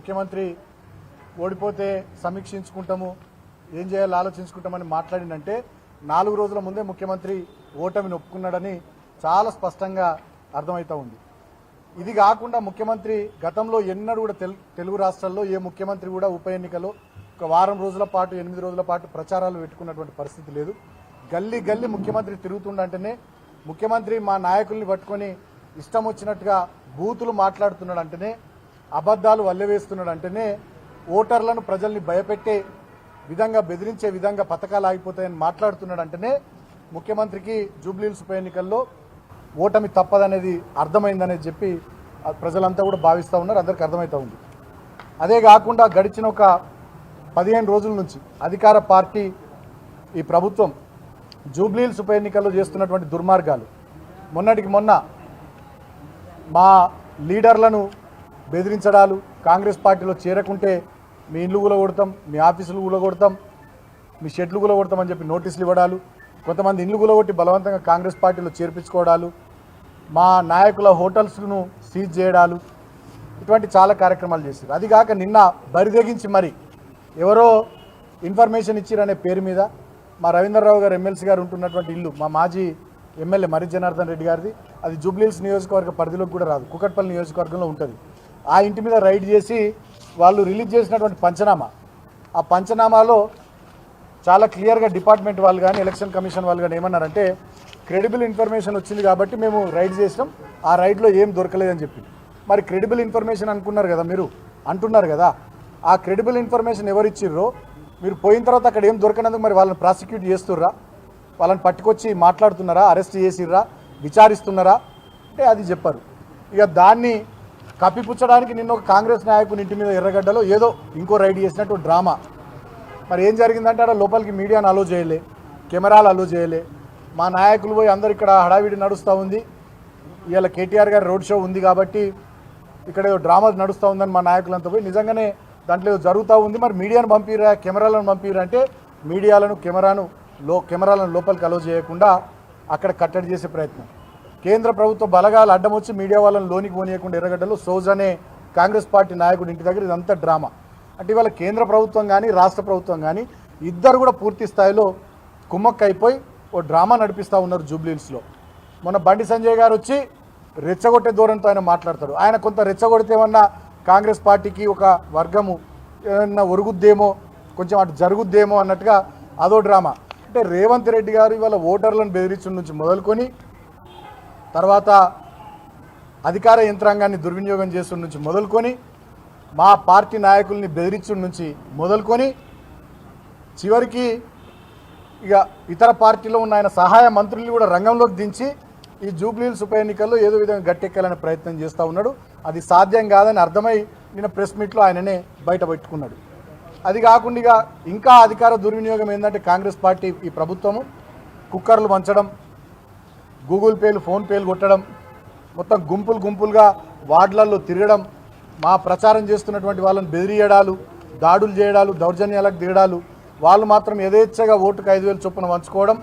ముఖ్యమంత్రి ఓడిపోతే సమీక్షించుకుంటాము ఏం చేయాలో ఆలోచించుకుంటామని మాట్లాడిందంటే నాలుగు రోజుల ముందే ముఖ్యమంత్రి ఓటమిని ఒప్పుకున్నాడని చాలా స్పష్టంగా అర్థమవుతా ఉంది. ఇది కాకుండా ముఖ్యమంత్రి గతంలో ఎన్నడూ కూడా తెలు- తెలుగు రాష్ట్రాల్లో ఏ ముఖ్యమంత్రి కూడా ఉప ఎన్నికలో ఒక వారం రోజుల పాటు ఎనిమిది రోజుల పాటు ప్రచారాలు పెట్టుకున్నటువంటి పరిస్థితి లేదు. గల్లీ గల్లీ ముఖ్యమంత్రి తిరుగుతుండంటేనే ముఖ్యమంత్రి మా నాయకుల్ని పట్టుకొని ఇష్టం వచ్చినట్టుగా బూతులు మాట్లాడుతున్నాడు అబద్దాలు అబద్ధాలు వల్లవేస్తున్నాడు అంటేనే ఓటర్లను ప్రజల్ని భయపెట్టే విధంగా బెదిరించే విధంగా పథకాలు ఆగిపోతాయని మాట్లాడుతున్నాడు అంటేనే ముఖ్యమంత్రికి జూబ్లీహిల్స్ ఉప ఎన్నికల్లో ఓటమి తప్పదనేది అర్థమైందనేది చెప్పి ప్రజలంతా కూడా భావిస్తూ ఉన్నారు. అందరికీ అర్థమవుతూ ఉంది. అదే కాకుండా గడిచిన ఒక పదిహేను రోజుల నుంచి అధికార పార్టీ ఈ ప్రభుత్వం జూబ్లీహిల్స్ ఉప ఎన్నికల్లో చేస్తున్నటువంటి దుర్మార్గాలు. మొన్నటికి మొన్న మా లీడర్లను బెదిరించడాలు కాంగ్రెస్ పార్టీలో చేరకుంటే మీ ఇల్లు కూలగొడతాం కొడతాం మీ ఆఫీసులు కూలగొడతాం కొడతాం మీ షెడ్లు కూడా అని చెప్పి నోటీసులు ఇవ్వడాలు కొంతమంది ఇల్లు కూడా కొట్టి బలవంతంగా కాంగ్రెస్ పార్టీలో చేర్పించుకోవడాలు మా నాయకుల హోటల్స్ను సీజ్ చేయడాలు ఇటువంటి చాలా కార్యక్రమాలు చేశారు. అది కాక నిన్న బరిదెగించి మరి ఎవరో ఇన్ఫర్మేషన్ ఇచ్చిరనే పేరు మీద మా రవీంద్రరావు గారు ఎమ్మెల్సీ గారు ఉంటున్నటువంటి ఇల్లు మా మాజీ ఎమ్మెల్యే మరి జనార్దన్ రెడ్డి గారిది అది జూబ్లీహిల్స్ నియోజకవర్గ పరిధిలోకి కూడా రాదు కుకట్పల్లి నియోజకవర్గంలో ఉంటుంది. ఆ ఇంటి మీద రైడ్ చేసి వాళ్ళు రిలీజ్ చేసినటువంటి పంచనామా. ఆ పంచనామాలో చాలా క్లియర్గా డిపార్ట్మెంట్ వాళ్ళు కానీ ఎలక్షన్ కమిషన్ వాళ్ళు కానీ ఏమన్నారంటే క్రెడిబుల్ ఇన్ఫర్మేషన్ వచ్చింది కాబట్టి మేము రైడ్ చేసినాం. ఆ రైడ్లో ఏం దొరకలేదని చెప్పి. మరి క్రెడిబుల్ ఇన్ఫర్మేషన్ అనుకున్నారు కదా మీరు? అంటున్నారు కదా. ఆ క్రెడిబుల్ ఇన్ఫర్మేషన్ ఎవరు ఇచ్చిర్రో? మీరు పోయిన తర్వాత అక్కడ ఏం దొరకనందుకు మరి వాళ్ళని ప్రాసిక్యూట్ చేస్తుర్రా? వాళ్ళని పట్టుకొచ్చి మాట్లాడుతున్నారా? అరెస్ట్ చేసిర్రా? విచారిస్తున్నారా? అంటే అది చెప్పారు. ఇక దాన్ని కప్పిపుచ్చడానికి నిన్న ఒక కాంగ్రెస్ నాయకుని ఇంటి మీద ఎర్రగడ్డలో ఏదో ఇంకో రైడ్ చేసినట్టు డ్రామా. మరి ఏం జరిగిందంటే ఆడ లోపలికి మీడియాను అలో చేయలే కెమెరాలు అలో చేయలే. మా నాయకులు పోయి అందరు ఇక్కడ హడావిడి నడుస్తూ ఉంది. ఇవాళ కేటీఆర్ గారి రోడ్ షో ఉంది కాబట్టి ఇక్కడ ఏదో డ్రామా నడుస్తూ ఉందని మా నాయకులంతా పోయి నిజంగానే దాంట్లో ఏదో జరుగుతూ ఉంది. మరి మీడియాను పంపిరా కెమెరాలను పంపిరా అంటే మీడియాలను కెమెరాను లో కెమెరాలను లోపలికి అలో చేయకుండా అక్కడ కట్టడి చేసే ప్రయత్నం. కేంద్ర ప్రభుత్వ బలగాలు అడ్డం వచ్చి మీడియా వాళ్ళని లోనికి పోనీయకుండా ఎర్రగడ్డలు సోజ్ అనే కాంగ్రెస్ పార్టీ నాయకుడి ఇంటి దగ్గర ఇదంతా డ్రామా. అంటే ఇవాళ కేంద్ర ప్రభుత్వం కానీ రాష్ట్ర ప్రభుత్వం కానీ ఇద్దరు కూడా పూర్తి స్థాయిలో కుమ్మక్క అయిపోయి ఓ డ్రామా నడిపిస్తూ ఉన్నారు జూబ్లీహిల్స్లో మొన్న బండి సంజయ్ గారు వచ్చి రెచ్చగొట్టే ధోరణితో ఆయన మాట్లాడతాడు. ఆయన కొంత రెచ్చగొడితే ఏమన్నా కాంగ్రెస్ పార్టీకి ఒక వర్గము ఏమన్నా ఒరుగుద్దేమో కొంచెం అటు జరుగుద్దేమో అన్నట్టుగా అదో డ్రామా. అంటే రేవంత్ రెడ్డి గారు ఇవాళ ఓటర్లను బెదిరించడం నుంచి మొదలుకొని తర్వాత అధికార యంత్రాంగాన్ని దుర్వినియోగం చేస్తున్న నుంచి మొదలుకొని మా పార్టీ నాయకుల్ని బెదిరించడం నుంచి మొదలుకొని చివరికి ఇక ఇతర పార్టీలో ఉన్న ఆయన సహాయ మంత్రుల్ని కూడా రంగంలోకి దించి ఈ జూబ్లీహిల్స్ ఉప ఎన్నికల్లో ఏదో విధంగా గట్టెక్కాలనే ప్రయత్నం చేస్తూ ఉన్నాడు. అది సాధ్యం కాదని అర్థమై నిన్న ప్రెస్ మీట్లో ఆయననే బయట పెట్టుకున్నాడు. అది కాకుండా ఇక ఇంకా అధికార దుర్వినియోగం ఏంటంటే కాంగ్రెస్ పార్టీ ఈ ప్రభుత్వము కుక్కర్లు పంచడం గూగుల్ పేలు ఫోన్ పేలు కొట్టడం మొత్తం గుంపులు గుంపులుగా వార్డులలో తిరగడం మా ప్రచారం చేస్తున్నటువంటి వాళ్ళని బెదిరియడాలు దాడులు చేయడాలు దౌర్జన్యాలకు దిగడాలు వాళ్ళు మాత్రం యథేచ్ఛగా ఓటుకు ఐదు వేలు చొప్పున వంచుకోవడం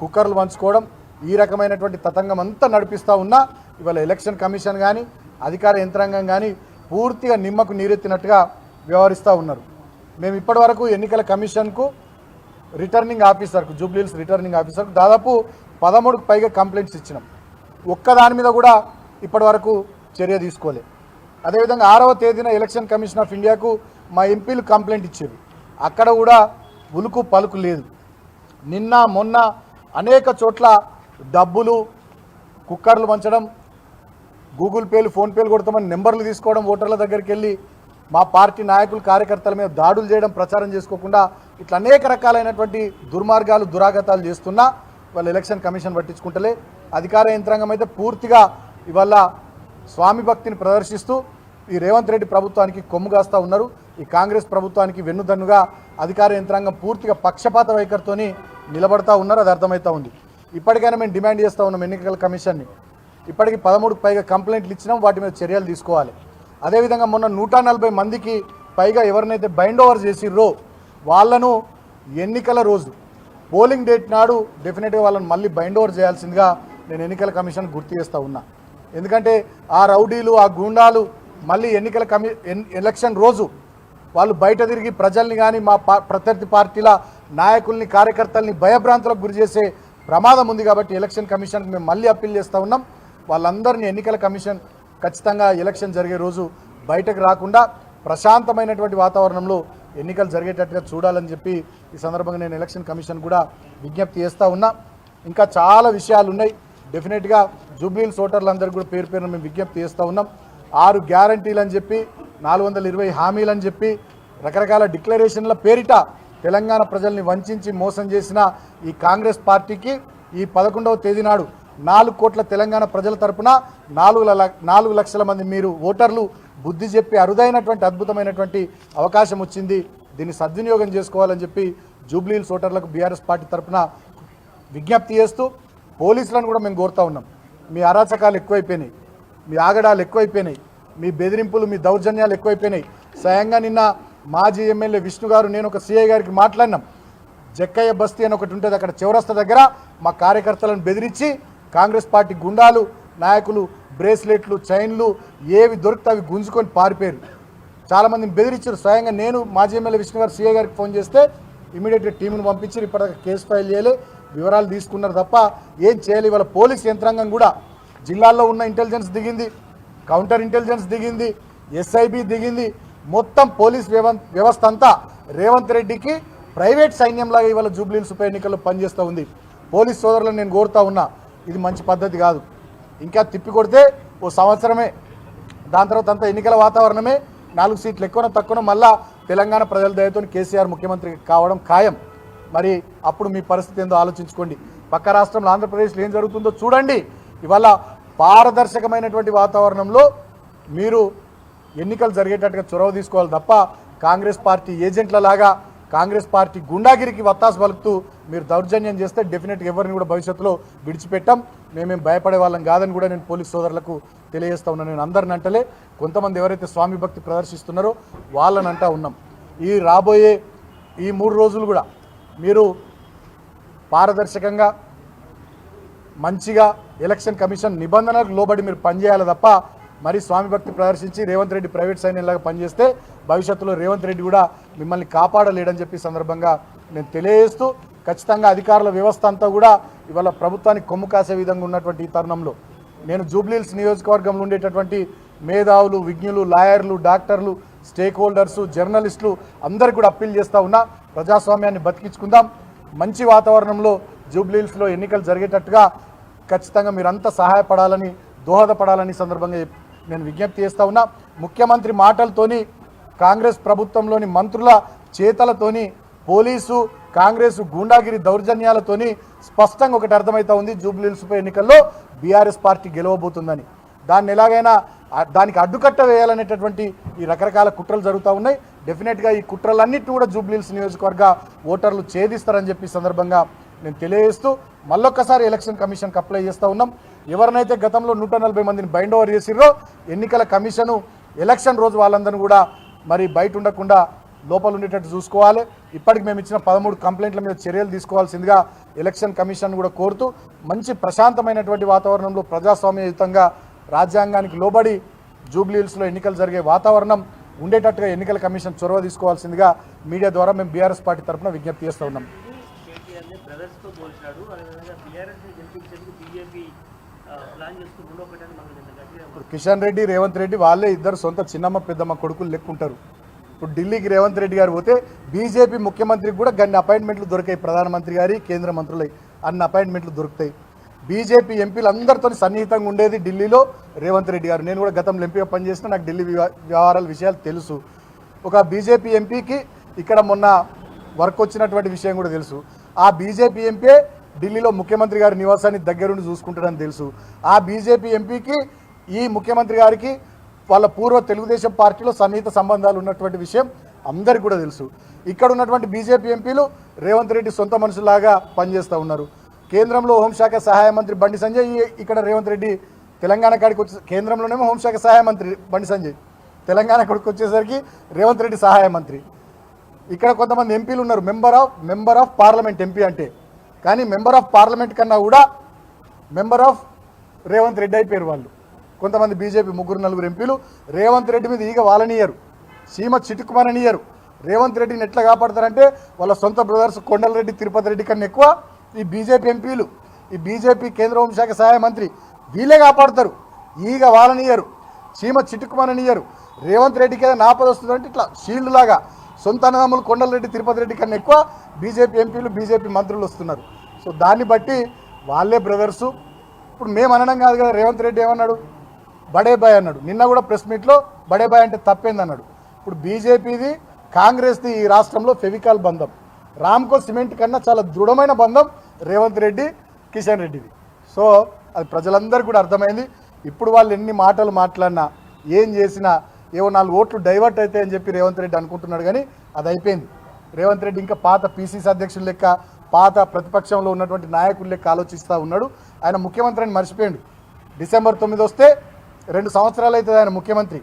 కుక్కర్లు వంచుకోవడం ఈ రకమైనటువంటి తతంగం అంతా నడిపిస్తూ ఉన్నా ఇవాళ ఎలక్షన్ కమిషన్ కానీ అధికార యంత్రాంగం కానీ పూర్తిగా నిమ్మకు నీరెత్తినట్టుగా వ్యవహరిస్తూ ఉన్నారు. మేము ఇప్పటివరకు ఎన్నికల కమిషన్కు రిటర్నింగ్ ఆఫీసర్కు జూబ్లీహిల్స్ రిటర్నింగ్ ఆఫీసర్కు దాదాపు పదమూడుకు పైగా కంప్లైంట్స్ ఇచ్చినాం. ఒక్క దాని మీద కూడా ఇప్పటివరకు చర్య తీసుకోలే. అదేవిధంగా ఆరవ తేదీన ఎలక్షన్ కమిషన్ ఆఫ్ ఇండియాకు మా ఎంపీలు కంప్లైంట్ ఇచ్చారు. అక్కడ కూడా ఉలుకు పలుకు లేదు. నిన్న మొన్న అనేక చోట్ల డబ్బులు కుక్కర్లు పంచడం గూగుల్ పేలు ఫోన్పేలు కొడతామని నెంబర్లు తీసుకోవడం ఓటర్ల దగ్గరికి వెళ్ళి మా పార్టీ నాయకులు కార్యకర్తల మీద దాడులు చేయడం ప్రచారం చేసుకోకుండా ఇట్లా అనేక రకాలైనటువంటి దుర్మార్గాలు దురాగతాలు చేస్తున్నా వాళ్ళ ఎలక్షన్ కమిషన్ పట్టించుకుంటలే. అధికార యంత్రాంగం అయితే పూర్తిగా ఇవాళ స్వామి భక్తిని ప్రదర్శిస్తూ ఈ రేవంత్ రెడ్డి ప్రభుత్వానికి కొమ్ము కాస్తా ఉన్నారు. ఈ కాంగ్రెస్ ప్రభుత్వానికి వెన్నుదన్నుగా అధికార యంత్రాంగం పూర్తిగా పక్షపాత వైఖరితోని నిలబడతా ఉన్నారు. అది అర్థమవుతా ఉంది. ఇప్పటికైనా మేము డిమాండ్ చేస్తూ ఉన్నాం ఎన్నికల కమిషన్ని. ఇప్పటికి పదమూడుకు పైగా కంప్లైంట్లు ఇచ్చినాం. వాటి మీద చర్యలు తీసుకోవాలి. అదేవిధంగా మొన్న నూట నలభై మందికి పైగా ఎవరినైతే బైండ్ ఓవర్ చేసిర్రో వాళ్ళను ఎన్నికల రోజు పోలింగ్ డేట్ నాడు డెఫినెట్గా వాళ్ళని మళ్ళీ బైండ్ ఓవర్ చేయాల్సిందిగా నేను ఎన్నికల కమిషన్ గుర్తు చేస్తూ ఉన్నా. ఎందుకంటే ఆ రౌడీలు ఆ గూండాలు మళ్ళీ ఎన్నికల కమి ఎలక్షన్ రోజు వాళ్ళు బయట తిరిగి ప్రజల్ని కానీ మా ప్రత్యర్థి పార్టీల నాయకుల్ని కార్యకర్తల్ని భయభ్రాంతులకు గురి చేసే ప్రమాదం ఉంది కాబట్టి ఎలక్షన్ కమిషన్కి మేము మళ్ళీ అప్పీల్ చేస్తూ ఉన్నాం. వాళ్ళందరినీ ఎన్నికల కమిషన్ ఖచ్చితంగా ఎలక్షన్ జరిగే రోజు బయటకు రాకుండా ప్రశాంతమైనటువంటి వాతావరణంలో ఎన్నికలు జరిగేటట్టుగా చూడాలని చెప్పి ఈ సందర్భంగా నేను ఎలక్షన్ కమిషన్ కూడా విజ్ఞప్తి చేస్తూ ఉన్నా. ఇంకా చాలా విషయాలు ఉన్నాయి. డెఫినెట్గా జూబ్లీల్ సోటర్లందరికీ కూడా పేరు పేరున మేము విజ్ఞప్తి చేస్తూ ఉన్నాం. ఆరు గ్యారంటీలు అని చెప్పి నాలుగు వందల ఇరవై హామీలు అని చెప్పి రకరకాల డిక్లరేషన్ల పేరిట తెలంగాణ ప్రజల్ని వంచి మోసం చేసిన ఈ కాంగ్రెస్ పార్టీకి ఈ పదకొండవ తేదీ నాడు నాలుగు కోట్ల తెలంగాణ ప్రజల తరపున నాలుగు నాలుగు లక్షల మంది మీరు ఓటర్లు బుద్ధి చెప్పి అరుదైనటువంటి అద్భుతమైనటువంటి అవకాశం వచ్చింది. దీన్ని సద్వినియోగం చేసుకోవాలని చెప్పి జూబ్లీహిల్స్ సోటర్లకు బీఆర్ఎస్ పార్టీ తరఫున విజ్ఞప్తి చేస్తూ పోలీసులను కూడా మేము కోరుతా ఉన్నాం. మీ అరాచకాలు ఎక్కువైపోయినాయి. మీ ఆగడాలు ఎక్కువైపోయినాయి. మీ బెదిరింపులు మీ దౌర్జన్యాలు ఎక్కువైపోయినాయి. స్వయంగా నిన్న మాజీ ఎమ్మెల్యే విష్ణు గారు నేను ఒక సీఐ గారికి మాట్లాడినాం. జక్కయ్య బస్తీ అని ఒకటి ఉంటుంది అక్కడ చివరస్త దగ్గర. మా కార్యకర్తలను బెదిరించి కాంగ్రెస్ పార్టీ గుండాలు నాయకులు బ్రేస్లెట్లు చైన్లు ఏవి దొరికితే అవి గుంజుకొని పారిపోయారు. చాలామందిని బెదిరించారు. స్వయంగా నేను మాజీ ఎమ్మెల్యే విష్ణు గారు సీఏ గారికి ఫోన్ చేస్తే ఇమీడియట్గా టీంను పంపించారు. ఇప్పటిదాకా కేసు ఫైల్ చేయలే. వివరాలు తీసుకున్నారు తప్ప ఏం చేయాలి. ఇవాళ పోలీస్ యంత్రాంగం కూడా జిల్లాల్లో ఉన్న ఇంటెలిజెన్స్ దిగింది కౌంటర్ ఇంటెలిజెన్స్ దిగింది ఎస్ఐబి దిగింది. మొత్తం పోలీస్ వ్యవస్థ అంతా రేవంత్ రెడ్డికి ప్రైవేట్ సైన్యంలాగా ఇవాళ జూబ్లీహిల్స్ ఉప ఎన్నికల్లో పనిచేస్తూ ఉంది. పోలీస్ సోదరులను నేను కోరుతా ఉన్నా ఇది మంచి పద్ధతి కాదు. ఇంకా తిప్పి కొడితే ఓ సంవత్సరమే. దాని తర్వాత అంతా ఎన్నికల వాతావరణమే. నాలుగు సీట్లు ఎక్కువనో తక్కువనో మళ్ళా తెలంగాణ ప్రజల దయతో కేసీఆర్ ముఖ్యమంత్రి కావడం ఖాయం. మరి అప్పుడు మీ పరిస్థితి ఏందో ఆలోచించుకోండి. పక్క రాష్ట్రంలో ఆంధ్రప్రదేశ్లో ఏం జరుగుతుందో చూడండి. ఇవాళ పారదర్శకమైనటువంటి వాతావరణంలో మీరు ఎన్నికలు జరిగేటట్టుగా చొరవ తీసుకోవాలి తప్ప కాంగ్రెస్ పార్టీ ఏజెంట్ల లాగా కాంగ్రెస్ పార్టీ గుండాగిరికి వత్తాసు పలుకుతూ మీరు దౌర్జన్యం చేస్తే డెఫినెట్గా ఎవరిని కూడా భవిష్యత్తులో విడిచిపెట్టాం. మేమేం భయపడే వాళ్ళం కాదని కూడా నేను పోలీస్ సోదరులకు తెలియజేస్తా ఉన్నాను నేను అందరిని అంటలే కొంతమంది ఎవరైతే స్వామి భక్తి ప్రదర్శిస్తున్నారో వాళ్ళని అంటా ఉన్నాం. ఈ రాబోయే ఈ మూడు రోజులు కూడా మీరు పారదర్శకంగా మంచిగా ఎలక్షన్ కమిషన్ నిబంధనలకు లోబడి మీరు పనిచేయాలి తప్ప మరి స్వామి భక్తి ప్రదర్శించి రేవంత్ రెడ్డి ప్రైవేట్ సైన్యంలాగా పనిచేస్తే భవిష్యత్తులో రేవంత్ రెడ్డి కూడా మిమ్మల్ని కాపాడలేడని చెప్పి సందర్భంగా నేను తెలియజేస్తూ ఖచ్చితంగా అధికారుల వ్యవస్థ అంతా కూడా ఇవాళ ప్రభుత్వానికి కొమ్ము కాసే విధంగా ఉన్నటువంటి ఈ తరుణంలో నేను జూబ్లీల్స్ నియోజకవర్గంలో ఉండేటటువంటి మేధావులు విజ్ఞులు లాయర్లు డాక్టర్లు స్టేక్ హోల్డర్స్ జర్నలిస్టులు అందరికీ కూడా అప్పీల్ చేస్తూ ఉన్నా ప్రజాస్వామ్యాన్ని బతికించుకుందాం. మంచి వాతావరణంలో జూబ్లీహిల్స్లో ఎన్నికలు జరిగేటట్టుగా ఖచ్చితంగా మీరంతా సహాయపడాలని దోహదపడాలని సందర్భంగా సందర్భంగా నేను విజ్ఞప్తి చేస్తా ఉన్నా ముఖ్యమంత్రి మాటలతోని కాంగ్రెస్ ప్రభుత్వంలోని మంత్రుల చేతలతోని పోలీసు కాంగ్రెస్ గూండాగిరి దౌర్జన్యాలతోని స్పష్టంగా ఒకటి అర్థమవుతా ఉంది జూబ్లీహిల్స్ ఉప ఎన్నికల్లో బీఆర్ఎస్ పార్టీ గెలవబోతుందని. దాన్ని ఎలాగైనా దానికి అడ్డుకట్ట వేయాలనేటటువంటి ఈ రకరకాల కుట్రలు జరుగుతూ ఉన్నాయి. డెఫినెట్గా ఈ కుట్రలన్నింటినీ కూడా జూబ్లీహిల్స్ నియోజకవర్గ ఓటర్లు ఛేదిస్తారని చెప్పి సందర్భంగా నేను తెలియజేస్తూ మళ్ళొక్కసారి ఎలక్షన్ కమిషన్కి అప్లై చేస్తూ ఉన్నాం. ఎవరినైతే గతంలో నూట నలభై మందిని బైండ్ ఓవర్ చేసిర్రో ఎన్నికల కమిషను ఎలక్షన్ రోజు వాళ్ళందరినీ కూడా మరి బయట ఉండకుండా లోపల ఉండేటట్టు చూసుకోవాలి. ఇప్పటికి మేము ఇచ్చిన పదమూడు కంప్లైంట్ల మీద చర్యలు తీసుకోవాల్సిందిగా ఎలక్షన్ కమిషన్ కూడా కోరుతూ మంచి ప్రశాంతమైనటువంటి వాతావరణంలో ప్రజాస్వామ్యయుతంగా రాజ్యాంగానికి లోబడి జూబ్లీహిల్స్లో ఎన్నికలు జరిగే వాతావరణం ఉండేటట్టుగా ఎన్నికల కమిషన్ చొరవ తీసుకోవాల్సిందిగా మీడియా ద్వారా మేము బీఆర్ఎస్ పార్టీ తరఫున విజ్ఞప్తి చేస్తూ ఉన్నాం. కేటీఆర్ని బ్రదర్స్తో పోల్చాడు అదేవిధంగా బీఆర్ఎస్ని గెలిపించేందుకు బీజేపీ ఇప్పుడు కిషన్ రెడ్డి రేవంత్ రెడ్డి వాళ్ళే ఇద్దరు సొంత చిన్నమ్మ పెద్దమ్మ కొడుకులు లెక్కుంటారు. ఇప్పుడు ఢిల్లీకి రేవంత్ రెడ్డి గారు పోతే బీజేపీ ముఖ్యమంత్రికి కూడా గన్ని అపాయింట్మెంట్లు దొరికాయి. ప్రధానమంత్రి గారి కేంద్ర మంత్రులై అన్ని అపాయింట్మెంట్లు దొరుకుతాయి. బీజేపీ ఎంపీలు అందరితో సన్నిహితంగా ఉండేది ఢిల్లీలో రేవంత్ రెడ్డి గారు. నేను కూడా గతంలో ఎంపీగా పనిచేసిన నాకు ఢిల్లీ వ్యవహారాల విషయాలు తెలుసు. ఒక బీజేపీ ఎంపీకి ఇక్కడ మొన్న వర్క్ వచ్చినటువంటి విషయం కూడా తెలుసు. ఆ బీజేపీ ఎంపీ ఢిల్లీలో ముఖ్యమంత్రి గారి నివాసాన్ని దగ్గరుండి చూసుకుంటాడని తెలుసు. ఆ బీజేపీ ఎంపీకి ఈ ముఖ్యమంత్రి గారికి వాళ్ళ పూర్వ తెలుగుదేశం పార్టీలో సన్నిహిత సంబంధాలు ఉన్నటువంటి విషయం అందరికీ కూడా తెలుసు. ఇక్కడ ఉన్నటువంటి బీజేపీ ఎంపీలు రేవంత్ రెడ్డి సొంత మనుషులాగా పనిచేస్తూ ఉన్నారు. కేంద్రంలో హోంశాఖ సహాయ మంత్రి బండి సంజయ్ ఇక్కడ రేవంత్ రెడ్డి తెలంగాణ కాడికి వచ్చే కేంద్రంలోనేమో హోంశాఖ సహాయ మంత్రి బండి సంజయ్ తెలంగాణ కాడికి వచ్చేసరికి రేవంత్ రెడ్డి సహాయ మంత్రి. ఇక్కడ కొంతమంది ఎంపీలు ఉన్నారు. Member of member of parliament MP అంటే. కానీ మెంబర్ ఆఫ్ పార్లమెంట్ కన్నా కూడా మెంబర్ ఆఫ్ రేవంత్ రెడ్డి అయిపోయారు వాళ్ళు. కొంతమంది బీజేపీ ముగ్గురు నలుగురు ఎంపీలు. రేవంత్ రెడ్డి మీద ఈగ వాళ్ళనియరు సీమ చిటుకుమననియరు రేవంత్ రెడ్డిని ఎట్లా కాపాడతారంటే వాళ్ళ సొంత బ్రదర్స్ కొండలరెడ్డి తిరుపతి రెడ్డి కన్నా ఎక్కువ ఈ బీజేపీ ఎంపీలు. ఈ బీజేపీ కేంద్ర హోంశాఖ సహాయ మంత్రి వీళ్ళే కాపాడతారు. ఈగ వాళ్ళనియరు చీమ చిటుకుమననియరు రేవంత్ రెడ్డికి ఏదైనా ఆపద వస్తుందంటే ఇట్లా షీల్డ్ లాగా సొంత అన్నదమ్ములు కొండలరెడ్డి తిరుపతి రెడ్డి కన్నా ఎక్కువ బీజేపీ ఎంపీలు బీజేపీ మంత్రులు వస్తున్నారు. సో దాన్ని బట్టి వాళ్ళే బ్రదర్సు ఇప్పుడు మేము అనడం కాదు కదా రేవంత్ రెడ్డి ఏమన్నాడు? బడే బాయ్ అన్నాడు. నిన్న కూడా ప్రెస్ మీట్లో బడే బాయ్ అంటే తప్పేంది అన్నాడు ఇప్పుడు బీజేపీది కాంగ్రెస్ది ఈ రాష్ట్రంలో ఫెవికాల్ బంధం. రామ్కో సిమెంట్ కన్నా చాలా దృఢమైన బంధం రేవంత్ రెడ్డి కిషన్ రెడ్డిది. సో అది ప్రజలందరికీ కూడా అర్థమైంది. ఇప్పుడు వాళ్ళు ఎన్ని మాటలు మాట్లాడినా ఏం చేసినా ఏవో నాలుగు ఓట్లు డైవర్ట్ అయితే అని చెప్పి రేవంత్ రెడ్డి అనుకుంటున్నాడు కానీ అది అయిపోయింది. రేవంత్ రెడ్డి ఇంకా పాత పీసీసీ అధ్యక్షుల లెక్క పాత ప్రతిపక్షంలో ఉన్నటువంటి నాయకుల లెక్క ఆలోచిస్తూ ఉన్నాడు. ఆయన ముఖ్యమంత్రి అని మర్చిపోయాడు. డిసెంబర్ తొమ్మిది వస్తే రెండు సంవత్సరాలు అవుతుంది ఆయన ముఖ్యమంత్రి.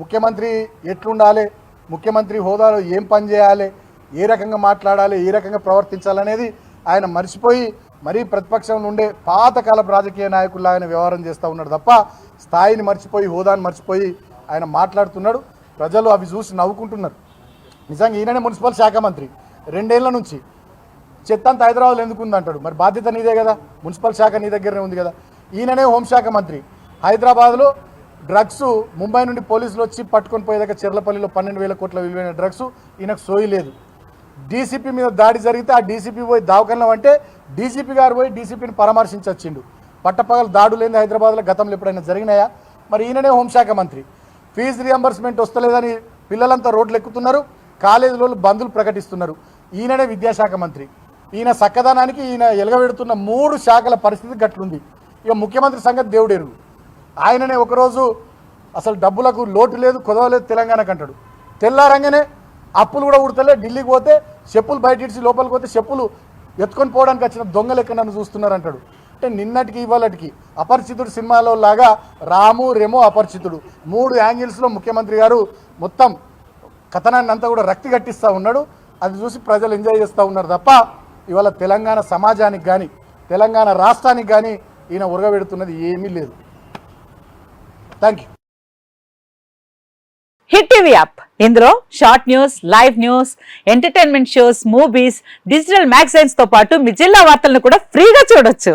ముఖ్యమంత్రి ఎట్లుండాలి? ముఖ్యమంత్రి హోదాలో ఏం పని చేయాలి? ఏ రకంగా మాట్లాడాలి? ఏ రకంగా ప్రవర్తించాలనేది ఆయన మర్చిపోయి మరీ ప్రతిపక్షంలో ఉండే పాతకాలపు రాజకీయ నాయకుల్లాగానే వ్యవహారం చేస్తూ ఉన్నాడు తప్ప స్థాయిని మర్చిపోయి హోదాను మర్చిపోయి ఆయన మాట్లాడుతున్నాడు. ప్రజలు అవి చూసి నవ్వుకుంటున్నారు. నిజంగా ఈయననే మున్సిపల్ శాఖ మంత్రి. రెండేళ్ళ నుంచి చెత్త అంతా హైదరాబాద్లో ఎందుకు ఉందంటాడు మరి బాధ్యత నీదే కదా? మున్సిపల్ శాఖ నీ దగ్గరనే ఉంది కదా? ఈయననే హోంశాఖ మంత్రి. హైదరాబాద్లో డ్రగ్స్ ముంబై నుండి పోలీసులు వచ్చి పట్టుకొని పోయేదాకా చెర్లపల్లిలో పన్నెండు వేల కోట్ల విలువైన డ్రగ్స్ ఈయనకు సోయి లేదు. డీసీపీ మీద దాడి జరిగితే ఆ డీసీపీ పోయి దావకన్నం అంటే డీసీపీ గారు పోయి డీసీపీని పరామర్శించొచ్చిండు. పట్టపగలు దాడు లేని హైదరాబాద్లో? గతంలో ఎప్పుడైనా జరిగినాయా? మరి ఈయననే హోంశాఖ మంత్రి. ఫీజు రియంబర్స్మెంట్ వస్తలేదని పిల్లలంతా రోడ్లు ఎక్కుతున్నారు కాలేజీలో బంధులు ప్రకటిస్తున్నారు. ఈయననే విద్యాశాఖ మంత్రి. ఈయన చక్కదనానికి ఈయన ఎలగబెడుతున్న మూడు శాఖల పరిస్థితి గట్లుంది. ఇక ముఖ్యమంత్రి సంగతి దేవుడేరు. ఆయననే ఒకరోజు అసలు డబ్బులకు లోటు లేదు కుదవలేదు తెలంగాణకు అంటాడు. తెల్లారంగానే అప్పులు కూడా ఉడతలే ఢిల్లీకి పోతే చెప్పులు బయట ఇడిచి లోపలికి పోతే చెప్పులు ఎత్తుకొని పోవడానికి వచ్చిన దొంగలు ఎక్కడ నన్ను చూస్తున్నారు అంటాడు అంటే నిన్నటికి ఇవాళటికి అపరిచితుడు సినిమాలో లాగా రాము రెమో అపరిచితుడు. మూడు యాంగిల్స్లో ముఖ్యమంత్రి గారు మొత్తం కథనాన్ని అంతా కూడా రక్తి కట్టిస్తూ ఉన్నాడు. అది చూసి ప్రజలు ఎంజాయ్ చేస్తూ ఉన్నారు తప్ప ఇవాళ తెలంగాణ సమాజానికి కానీ తెలంగాణ రాష్ట్రానికి కానీ ఈయన ఉరగబెడుతున్నది ఏమీ లేదు. Thank you hit TV app. ఇందులో short news live news entertainment shows movies digital మ్యాగజైన్స్తో పాటు మీ జిల్లా వార్తలను కూడా ఫ్రీగా చూడొచ్చు.